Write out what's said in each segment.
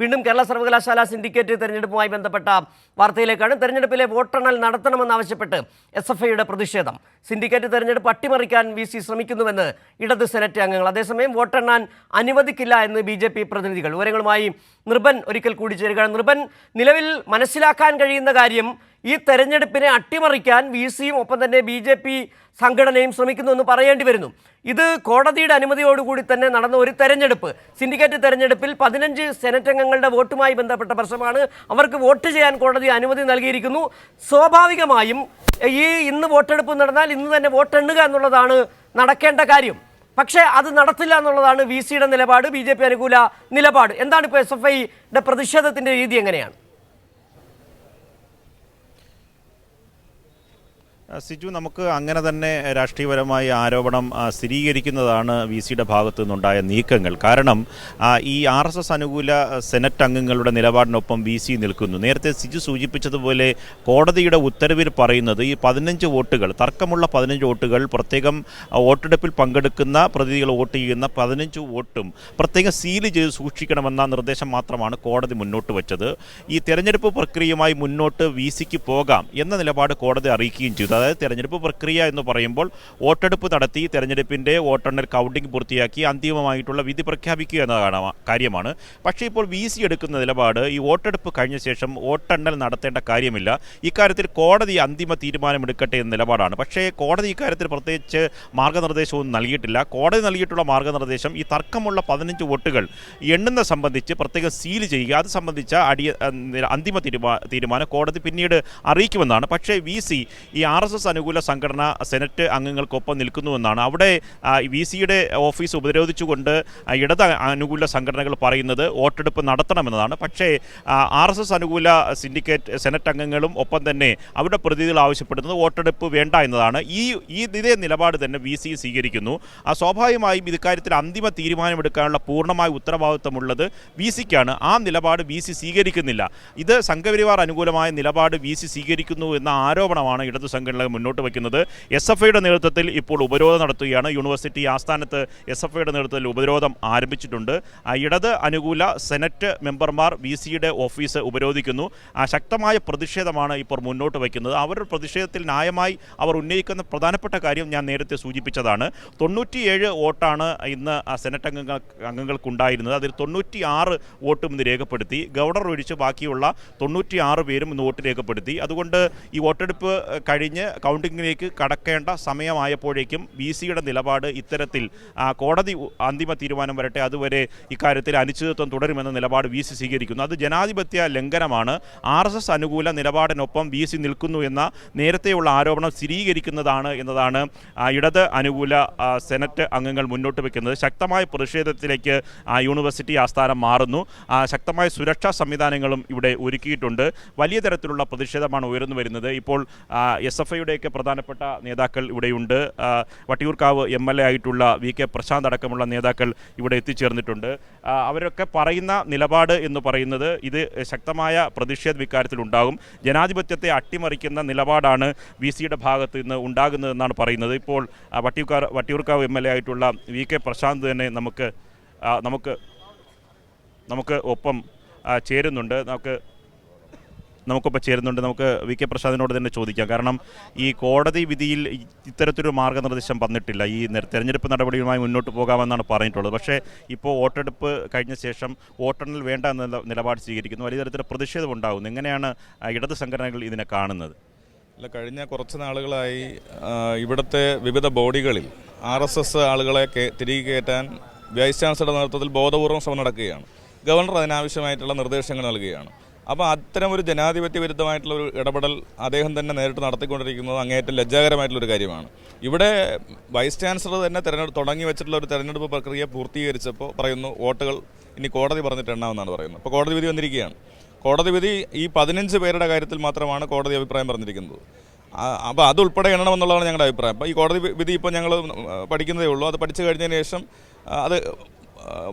വീണ്ടും കേരള സർവകലാശാല സിൻഡിക്കേറ്റ് തെരഞ്ഞെടുപ്പുമായി ബന്ധപ്പെട്ട വാർത്തയിലേക്കാണ്. തെരഞ്ഞെടുപ്പിലെ വോട്ടെണ്ണൽ നടത്തണമെന്നാവശ്യപ്പെട്ട് എസ് എഫ് ഐയുടെ പ്രതിഷേധം. സിൻഡിക്കേറ്റ് തെരഞ്ഞെടുപ്പ് അട്ടിമറിക്കാൻ വി സി ശ്രമിക്കുന്നുവെന്ന് ഇടത് സെനറ്റ് അംഗങ്ങൾ. അതേസമയം വോട്ടെണ്ണാൻ അനുവദിക്കില്ല എന്ന് ബി ജെ പി പ്രതിനിധികൾ. വിവരങ്ങളുമായി നിർബൻ ഒരിക്കൽ കൂടി ചേരുകയാണ്. നിർബൻ നിലവിൽ മനസ്സിലാക്കാൻ കഴിയുന്ന കാര്യം ഈ തെരഞ്ഞെടുപ്പിനെ അട്ടിമറിക്കാൻ വി സിയും ഒപ്പം തന്നെ ബി ജെ പി സംഘടനയും ശ്രമിക്കുന്നു എന്ന് പറയേണ്ടി വരുന്നു. ഇത് കോടതിയുടെ അനുമതിയോടുകൂടി തന്നെ നടന്ന ഒരു തെരഞ്ഞെടുപ്പ്. സിൻഡിക്കേറ്റ് തെരഞ്ഞെടുപ്പിൽ പതിനഞ്ച് സെനറ്റ് അംഗങ്ങളുടെ വോട്ടുമായി ബന്ധപ്പെട്ട പ്രശ്നമാണ്. അവർക്ക് വോട്ട് ചെയ്യാൻ കോടതി അനുമതി നൽകിയിരിക്കുന്നു. സ്വാഭാവികമായും ഈ ഇന്ന് വോട്ടെടുപ്പ് നടന്നാൽ ഇന്ന് തന്നെ വോട്ടെണ്ണുക എന്നുള്ളതാണ് നടക്കേണ്ട കാര്യം. പക്ഷേ അത് നടത്തില്ല എന്നുള്ളതാണ് വി സിയുടെ നിലപാട് ബി ജെ പി അനുകൂല നിലപാട്. എന്താണ് ഇപ്പോൾ എസ് എഫ് ഐയുടെ പ്രതിഷേധത്തിന്റെ രീതി എങ്ങനെയാണ്? സിജു നമുക്ക് അങ്ങനെ തന്നെ രാഷ്ട്രീയപരമായ ആരോപണം സ്ഥിരീകരിക്കുന്നതാണ് വി സിയുടെ ഭാഗത്തു നിന്നുണ്ടായ നീക്കങ്ങൾ. കാരണം ഈ ആർ എസ് എസ് അനുകൂല സെനറ്റ് അംഗങ്ങളുടെ നിലപാടിനൊപ്പം വി സി നിൽക്കുന്നു. നേരത്തെ സിജു സൂചിപ്പിച്ചതുപോലെ കോടതിയുടെ ഉത്തരവിൽ പറയുന്നത് ഈ പതിനഞ്ച് വോട്ടുകൾ തർക്കമുള്ള പതിനഞ്ച് വോട്ടുകൾ പ്രത്യേകം വോട്ടെടുപ്പിൽ പങ്കെടുക്കുന്ന പ്രതിനിധികൾ വോട്ട് ചെയ്യുന്ന പതിനഞ്ച് വോട്ടും പ്രത്യേകം സീൽ ചെയ്ത് സൂക്ഷിക്കണമെന്ന നിർദ്ദേശം മാത്രമാണ് കോടതി മുന്നോട്ട് വച്ചത്. ഈ തെരഞ്ഞെടുപ്പ് പ്രക്രിയയുമായി മുന്നോട്ട് വി സിക്ക് പോകാം എന്ന നിലപാട് കോടതി അറിയിക്കുകയും ചെയ്തു. അതായത് തെരഞ്ഞെടുപ്പ് പ്രക്രിയ എന്ന് പറയുമ്പോൾ വോട്ടെടുപ്പ് നടത്തി തെരഞ്ഞെടുപ്പിന്റെ വോട്ടെണ്ണൽ കൗണ്ടിംഗ് പൂർത്തിയാക്കി അന്തിമമായിട്ടുള്ള വിധി പ്രഖ്യാപിക്കുക എന്ന കാര്യമാണ്. പക്ഷേ ഇപ്പോൾ വി സി എടുക്കുന്ന നിലപാട് ഈ വോട്ടെടുപ്പ് കഴിഞ്ഞ ശേഷം വോട്ടെണ്ണൽ നടത്തേണ്ട കാര്യമില്ല. ഇക്കാര്യത്തിൽ കോടതി അന്തിമ തീരുമാനമെടുക്കട്ടെ എന്ന നിലപാടാണ്. പക്ഷേ കോടതി ഇക്കാര്യത്തിൽ പ്രത്യേകിച്ച് മാർഗനിർദ്ദേശവും നൽകിയിട്ടില്ല. കോടതി നൽകിയിട്ടുള്ള മാർഗനിർദ്ദേശം ഈ തർക്കമുള്ള പതിനഞ്ച് വോട്ടുകൾ എണ്ണുന്ന സംബന്ധിച്ച് പ്രത്യേകം സീൽ ചെയ്യുക. അത് സംബന്ധിച്ച അടിയ അന്തിമ തീരുമാനം കോടതി പിന്നീട് അറിയിക്കുമെന്നാണ്. പക്ഷേ വി സി ഈ ആർ എസ് എസ് അനുകൂല സംഘടന സെനറ്റ് അംഗങ്ങൾക്കൊപ്പം നിൽക്കുന്നുവെന്നാണ്. അവിടെ വി സിയുടെ ഓഫീസ് ഉപരോധിച്ചുകൊണ്ട് ഇടത് അനുകൂല സംഘടനകൾ പറയുന്നത് വോട്ടെടുപ്പ് നടത്തണമെന്നതാണ്. പക്ഷേ ആർ എസ് എസ് അനുകൂല സിൻഡിക്കേറ്റ് സെനറ്റ് അംഗങ്ങളും ഒപ്പം തന്നെ അവരുടെ പ്രതിനിധികൾ ആവശ്യപ്പെടുന്നത് വോട്ടെടുപ്പ് വേണ്ട എന്നതാണ്. ഈ ഈ ഇതേ നിലപാട് തന്നെ വി സി സ്വീകരിക്കുന്നു. സ്വാഭാവികമായും ഇക്കാര്യത്തിൽ അന്തിമ തീരുമാനമെടുക്കാനുള്ള പൂർണമായ ഉത്തരവാദിത്വമുള്ളത് വി സിക്കാണ് ആ നിലപാട് വി സി സ്വീകരിക്കുന്നില്ല. ഇത് സംഘപരിവാർ അനുകൂലമായ നിലപാട് വി സി സ്വീകരിക്കുന്നു എന്ന ആരോപണമാണ് ഇടതു സംഘടനകൾ മുന്നോട്ട് വയ്ക്കുന്നത്. എസ് എഫ് ഐയുടെ നേതൃത്വത്തിൽ ഇപ്പോൾ ഉപരോധം നടത്തുകയാണ്. യൂണിവേഴ്സിറ്റി ആസ്ഥാനത്ത് എസ് എഫ് ഐയുടെ നേതൃത്വത്തിൽ ഉപരോധം ആരംഭിച്ചിട്ടുണ്ട്. ഇടത് അനുകൂല സെനറ്റ് മെമ്പർമാർ വി സിയുടെ ഓഫീസ് ഉപരോധിക്കുന്നു. ശക്തമായ പ്രതിഷേധമാണ് ഇപ്പോൾ മുന്നോട്ട് വയ്ക്കുന്നത്. അവരുടെ പ്രതിഷേധത്തിൽ ന്യായമായി അവർ ഉന്നയിക്കുന്ന പ്രധാനപ്പെട്ട കാര്യം ഞാൻ നേരത്തെ സൂചിപ്പിച്ചതാണ്. തൊണ്ണൂറ്റിയേഴ് വോട്ടാണ് ഇന്ന് സെനറ്റ് അംഗങ്ങൾ അംഗങ്ങൾക്കുണ്ടായിരുന്നത്. അതിൽ തൊണ്ണൂറ്റി ആറ് വോട്ടും ഇന്ന് രേഖപ്പെടുത്തി. ഗവർണർ ഒഴിച്ച് ബാക്കിയുള്ള തൊണ്ണൂറ്റി ആറ് പേരും ഇന്ന് വോട്ട് രേഖപ്പെടുത്തി. അതുകൊണ്ട് ഈ വോട്ടെടുപ്പ് കഴിഞ്ഞ് കൗണ്ടിങ്ങിലേക്ക് കടക്കേണ്ട സമയമായപ്പോഴേക്കും ബി സിയുടെ നിലപാട് ഇത്തരത്തിൽ കോടതി അന്തിമ തീരുമാനം വരട്ടെ അതുവരെ ഇക്കാര്യത്തിൽ അനിശ്ചിതത്വം തുടരുമെന്ന നിലപാട് വി സി സ്വീകരിക്കുന്നു. അത് ജനാധിപത്യ ലംഘനമാണ്. ആർ എസ് എസ് അനുകൂല നിലപാടിനൊപ്പം വി സി നിൽക്കുന്നു എന്ന നേരത്തെയുള്ള ആരോപണം സ്ഥിരീകരിക്കുന്നതാണ് എന്നതാണ് ഇടത് അനുകൂല സെനറ്റ് അംഗങ്ങൾ മുന്നോട്ട് വയ്ക്കുന്നത് ശക്തമായ പ്രതിഷേധത്തിലേക്ക് യൂണിവേഴ്സിറ്റി ആസ്ഥാനം മാറുന്നു. ശക്തമായ സുരക്ഷാ സംവിധാനങ്ങളും ഇവിടെ ഒരുക്കിയിട്ടുണ്ട്. വലിയ തരത്തിലുള്ള പ്രതിഷേധമാണ് ഉയർന്നു വരുന്നത്. ഇപ്പോൾ എസ് എഫ് ഐയുടെയൊക്കെ പ്രധാനപ്പെട്ട നേതാക്കൾ ഇവിടെയുണ്ട്. വട്ടിയൂർക്കാവ് എം എൽ എ ആയിട്ടുള്ള വി കെ പ്രശാന്ത് അടക്കമുള്ള നേതാക്കൾ ഇവിടെ എത്തിച്ചേർന്നിട്ടുണ്ട്. അവരൊക്കെ പറയുന്ന നിലപാട് എന്ന് പറയുന്നത് ഇത് ശക്തമായ പ്രതിഷേധ ഇക്കാര്യത്തിൽ ജനാധിപത്യത്തെ അട്ടിമറിക്കുന്ന നിലപാടാണ് വി സിയുടെ ഭാഗത്ത് നിന്ന് ഉണ്ടാകുന്നതെന്നാണ് പറയുന്നത്. ഇപ്പോൾ വട്ടിയൂർക്കാർ വട്ടിയൂർക്കാവ് എം എൽ എ ആയിട്ടുള്ള വി കെ പ്രശാന്ത് തന്നെ നമുക്ക് നമുക്ക് നമുക്ക് ഒപ്പം ചേരുന്നുണ്ട്. നമുക്ക് നമുക്കൊപ്പം ചേരുന്നുണ്ട്. നമുക്ക് വി കെ പ്രസാദിനോട് തന്നെ ചോദിക്കാം. കാരണം ഈ കോടതി വിധിയിൽ ഇത്തരത്തിലൊരു മാർഗനിർദ്ദേശം വന്നിട്ടില്ല. ഈ തെരഞ്ഞെടുപ്പ് നടപടിയുമായി മുന്നോട്ട് പോകാമെന്നാണ് പറഞ്ഞിട്ടുള്ളത്. പക്ഷേ ഇപ്പോൾ വോട്ടെടുപ്പ് കഴിഞ്ഞ ശേഷം വോട്ടെണ്ണൽ വേണ്ട എന്ന നിലപാട് സ്വീകരിക്കുന്നു. വലിയ തരത്തിൽ പ്രതിഷേധം ഉണ്ടാകുന്നു. എങ്ങനെയാണ് ഇടത് സംഘടനകൾ ഇതിനെ കാണുന്നത്? അല്ല കഴിഞ്ഞ കുറച്ച് നാളുകളായി ഇവിടുത്തെ വിവിധ ബോഡികളിൽ ആർ എസ് എസ് ആളുകളെ തിരികെ കയറ്റാൻ വൈസ് ചാൻസലറുടെ നേതൃത്വത്തിൽ ബോധപൂർവം ശ്രമം നടക്കുകയാണ്. ഗവർണർ അതിനാവശ്യമായിട്ടുള്ള നിർദ്ദേശങ്ങൾ നൽകുകയാണ്. അപ്പോൾ അത്തരം ഒരു ജനാധിപത്യ വിരുദ്ധമായിട്ടുള്ള ഒരു ഇടപെടൽ അദ്ദേഹം തന്നെ നേരിട്ട് നടത്തിക്കൊണ്ടിരിക്കുന്നത് അങ്ങേയറ്റം ലജ്ജാകരമായിട്ടുള്ള ഒരു കാര്യമാണ്. ഇവിടെ വൈസ് ചാൻസലർ തന്നെ തെരഞ്ഞെടുപ്പ് തുടങ്ങി വെച്ചിട്ടുള്ള ഒരു തെരഞ്ഞെടുപ്പ് പ്രക്രിയ പൂർത്തീകരിച്ചപ്പോൾ പറയുന്നു വോട്ടുകൾ ഇനി കോടതി പറഞ്ഞിട്ട് എണ്ണാമെന്നാണ് പറയുന്നത്. അപ്പോൾ കോടതി വിധി വന്നിരിക്കുകയാണ്. കോടതി വിധി ഈ പതിനഞ്ച് പേരുടെ കാര്യത്തിൽ മാത്രമാണ് കോടതി അഭിപ്രായം പറഞ്ഞിരിക്കുന്നത്. അപ്പോൾ അതുൾപ്പെടെ എണ്ണമെന്നുള്ളതാണ് ഞങ്ങളുടെ അഭിപ്രായം. അപ്പോൾ ഈ കോടതി വിധി ഇപ്പോൾ ഞങ്ങൾ പഠിക്കുന്നതേ ഉള്ളൂ. അത് പഠിച്ചു കഴിഞ്ഞതിന് ശേഷം അത്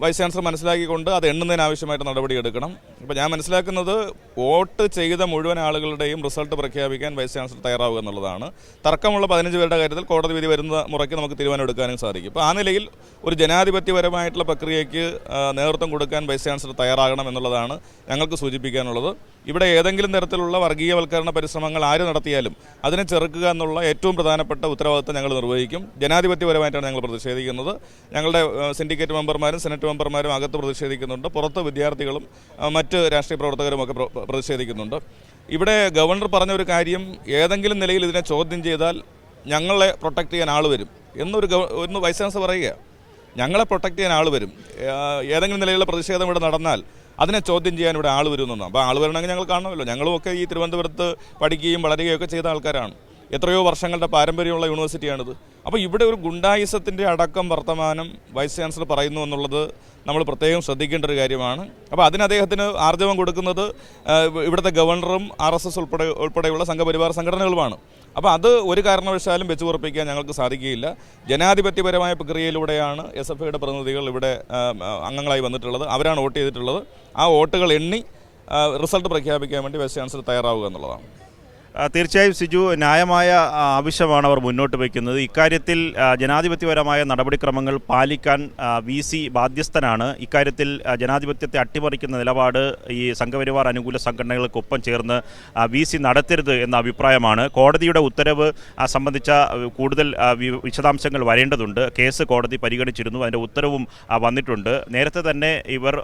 വൈസ് ചാൻസലർ മനസ്സിലാക്കിക്കൊണ്ട് അത് എണ്ണുന്നതിന് ആവശ്യമായിട്ട് നടപടി എടുക്കണം. അപ്പോൾ ഞാൻ മനസ്സിലാക്കുന്നത് വോട്ട് ചെയ്ത മുഴുവൻ ആളുകളുടെയും റിസൾട്ട് പ്രഖ്യാപിക്കാൻ വൈസ് ചാൻസലർ തയ്യാറാവുക എന്നുള്ളതാണ്. തർക്കമുള്ള പതിനഞ്ച് പേരുടെ കാര്യത്തിൽ കോടതി വിധി വരുന്ന മുറയ്ക്ക് നമുക്ക് തീരുമാനം എടുക്കാനും സാധിക്കും. അപ്പോൾ ആ നിലയിൽ ഒരു ജനാധിപത്യപരമായിട്ടുള്ള പ്രക്രിയയ്ക്ക് നേതൃത്വം കൊടുക്കാൻ വൈസ് ചാൻസലർ തയ്യാറാകണം എന്നുള്ളതാണ് ഞങ്ങൾക്ക് സൂചിപ്പിക്കാനുള്ളത്. ഇവിടെ ഏതെങ്കിലും തരത്തിലുള്ള വർഗീയവൽക്കരണ പരിശ്രമങ്ങൾ ആര് നടത്തിയാലും അതിനെ ചെറുക്കുക എന്നുള്ള ഏറ്റവും പ്രധാനപ്പെട്ട ഉത്തരവാദിത്തം ഞങ്ങൾ നിർവഹിക്കും. ജനാധിപത്യപരമായിട്ടാണ് ഞങ്ങൾ പ്രതിഷേധിക്കുന്നത്. ഞങ്ങളുടെ സിൻഡിക്കേറ്റ് മെമ്പർമാരും സെനറ്റ് മെമ്പർമാരും അകത്ത് പ്രതിഷേധിക്കുന്നുണ്ട്. പുറത്ത് വിദ്യാർത്ഥികളും മറ്റ് രാഷ്ട്രീയ പ്രവർത്തകരും ഒക്കെ പ്ര- പ്രതിഷേധിക്കുന്നുണ്ട്. ഇവിടെ ഗവർണർ പറഞ്ഞ ഒരു കാര്യം ഏതെങ്കിലും നിലയിൽ ഇതിനെ ചോദ്യം ചെയ്താൽ ഞങ്ങളെ പ്രൊട്ടക്ട് ചെയ്യാൻ ആൾ വരും എന്നൊരു ഗവ- ഒന്ന് വൈസ് ചാൻസലർ പറയുക. ഞങ്ങളെ പ്രൊട്ടക്ട് ചെയ്യാൻ ആൾ വരും. ഏതെങ്കിലും നിലയിലുള്ള പ്രതിഷേധം ഇവിടെ നടന്നാൽ അതിനെ ചോദ്യം ചെയ്യാൻ ഇവിടെ ആൾ വരുമെന്നാണ് അപ്പോൾ ആൾ വരണമെങ്കിൽ ഞങ്ങൾ കാണണമല്ലോ. ഞങ്ങളും ഒക്കെ ഈ തിരുവനന്തപുരത്ത് പഠിക്കുകയും വളരുകയും ഒക്കെ ചെയ്ത ആൾക്കാരാണ്. എത്രയോ വർഷങ്ങളുടെ പാരമ്പര്യമുള്ള യൂണിവേഴ്സിറ്റിയാണിത്. അപ്പോൾ ഇവിടെ ഒരു ഗുണ്ടായിസത്തിന്റെ അടക്കം വർത്തമാനം വൈസ് ചാൻസലർ പറയുന്നു എന്നുള്ളത് നമ്മൾ പ്രത്യേകം ശ്രദ്ധിക്കേണ്ട ഒരു കാര്യമാണ്. അപ്പോൾ അതിന് അദ്ദേഹത്തിന് ആർജവം കൊടുക്കുന്നത് ഇവിടുത്തെ ഗവർണറും ആർ എസ് എസ് ഉൾപ്പെടെ ഉൾപ്പെടെയുള്ള സംഘപരിവാർ സംഘടനകളുമാണ്. അപ്പോൾ അത് ഒരു കാരണവശാലും വെച്ച് ഉറപ്പിക്കാൻ ഞങ്ങൾക്ക് സാധിക്കുകയില്ല. ജനാധിപത്യപരമായ പ്രക്രിയയിലൂടെയാണ് എസ് എഫ് ഐയുടെ പ്രതിനിധികൾ ഇവിടെ അംഗങ്ങളായി വന്നിട്ടുള്ളത്. അവരാണ് വോട്ട് ചെയ്തിട്ടുള്ളത്. ആ വോട്ടുകൾ എണ്ണി റിസൾട്ട് പ്രഖ്യാപിക്കാൻ വേണ്ടി വൈസ് ചാൻസലർ തയ്യാറാവുക എന്നുള്ളതാണ്. തീർച്ചയായും സിജു ന്യായമായ ആവശ്യമാണ് അവർ മുന്നോട്ട് വയ്ക്കുന്നത്. ഇക്കാര്യത്തിൽ ജനാധിപത്യപരമായ നടപടിക്രമങ്ങൾ പാലിക്കാൻ വി സി ബാധ്യസ്ഥനാണ്. ഇക്കാര്യത്തിൽ ജനാധിപത്യത്തെ അട്ടിമറിക്കുന്ന നിലപാട് ഈ സംഘപരിവാർ അനുകൂല സംഘടനകൾക്കൊപ്പം ചേർന്ന് വി സി നടത്തരുത് എന്ന അഭിപ്രായമാണ്. കോടതിയുടെ ഉത്തരവ് സംബന്ധിച്ച കൂടുതൽ വിശദാംശങ്ങൾ വരേണ്ടതുണ്ട്. കേസ് കോടതി പരിഗണിച്ചിരുന്നു. അതിന്റെ ഉത്തരവും വന്നിട്ടുണ്ട്. നേരത്തെ തന്നെ ഇവർ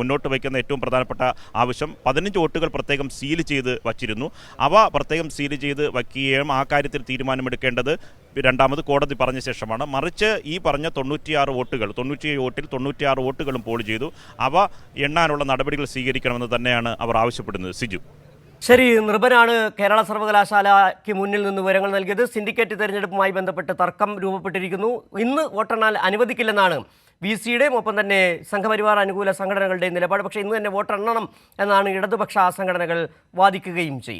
മുന്നോട്ട് വയ്ക്കുന്ന ഏറ്റവും പ്രധാനപ്പെട്ട ആവശ്യം പതിനഞ്ച് വോട്ടുകൾ പ്രത്യേകം സീൽ ചെയ്ത് വച്ചിരുന്നു. അവ പ്രത്യേകം സീൽ ചെയ്ത് വയ്ക്കുകയും ആ കാര്യത്തിൽ തീരുമാനമെടുക്കേണ്ടത് രണ്ടാമത് കോടതി പറഞ്ഞ ശേഷമാണ്. മറിച്ച് ഈ പറഞ്ഞ തൊണ്ണൂറ്റിയാറ് വോട്ടുകൾ തൊണ്ണൂറ്റി വോട്ടിൽ തൊണ്ണൂറ്റിയാറ് വോട്ടുകളും പോൾ ചെയ്തു. അവ എണ്ണാനുള്ള നടപടികൾ സ്വീകരിക്കണമെന്ന് തന്നെയാണ് അവർ ആവശ്യപ്പെടുന്നത്. സിജു. ശരി നൃപനാണ് കേരള സർവകലാശാലയ്ക്ക് മുന്നിൽ നിന്ന് വിവരങ്ങൾ നൽകിയത്. സിൻഡിക്കേറ്റ് തെരഞ്ഞെടുപ്പുമായി ബന്ധപ്പെട്ട് തർക്കം രൂപപ്പെട്ടിരിക്കുന്നു. ഇന്ന് വോട്ടെണ്ണാൽ അനുവദിക്കില്ലെന്നാണ് വി സിയുടെയും ഒപ്പം തന്നെ സംഘപരിവാർ അനുകൂല സംഘടനകളുടെയും നിലപാട്. പക്ഷേ ഇന്ന് തന്നെ വോട്ടെണ്ണണം എന്നാണ് ഇടതുപക്ഷ സംഘടനകൾ വാദിക്കുകയും ചെയ്യുന്നത്